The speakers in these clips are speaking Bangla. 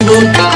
বল হরি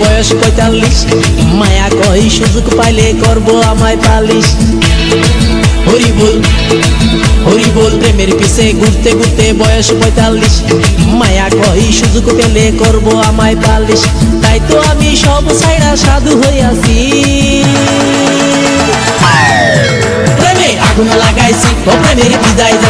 বয়স পঁয়তাল্লিশ। মায়া কই সুযোগ পাইলে করব আমায় পালিশ হরি বল হরি বল, প্রেমের পিছে ঘুরতে ঘুরতে বয়স পঁয়তাল্লিশ। মায়া কই সুযোগ পেলে করব আমায় পালিশ তাই তো আমি সব সাইডা সাধু হইয়াছি প্রেমে আগুন লাগাইছি প্রেমের বিদায়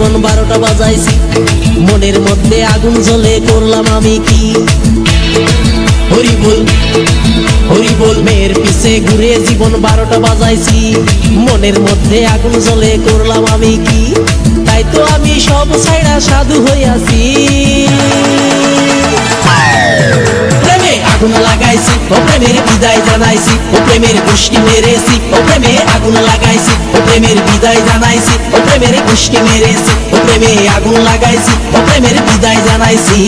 জীবন বারোটা বাজাইছি। মনের মধ্যে আগুন জ্বলে করলাম আমি কি? হরি বল হরি বল মেয়ের পিছে ঘুরে জীবন বারোটা বাজাইছি। মনের মধ্যে আগুন জ্বলে করলাম আমি কি? তাই তো আমি সব ছাইড়া সাধু হইয়াছি। আগুন লাগাইছি, ও প্রেমের বিদায় জানাইছি, ও প্রেমের গোষ্ঠী মেরেছি, ও প্রেমে আগুন লাগাইছি, ও প্রেমের বিদায় জানাইছি, ও প্রেমের গোষ্ঠী মেরেছি, ও প্রেমে আগুন লাগাইছি, ও প্রেমের বিদায় জানাইছি।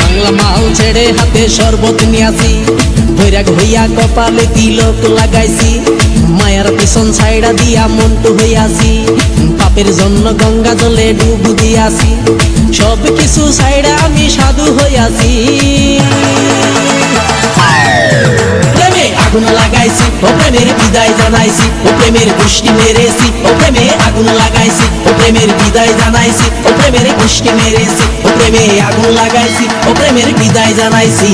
বাংলা মাল ছেড়ে হাতে শরবত নিয়াছি বৈরাগ হইয়া কপালে তিলক লাগাইছি। মায়ার পিছন ছাইড়া দিয়া মন্টু হইয়াছি। পাপের জন্য গঙ্গা জলে ডুব দিয়াছি। সব কিছু ছাইড়া আমি সাধু হইয়াছি। আগুন লাগাইছি, ও প্রেমের বিদায় জানাইছি, ও প্রেমের গোষ্ঠী মেরেছি, ও প্রেমে আগুন লাগাইছি, ও প্রেমের বিদায় জানাইছি, ও প্রেমের গোষ্ঠী মেরেছি, ও প্রেমে আগুন লাগাইছি, ও প্রেমের বিদায় জানাইছি।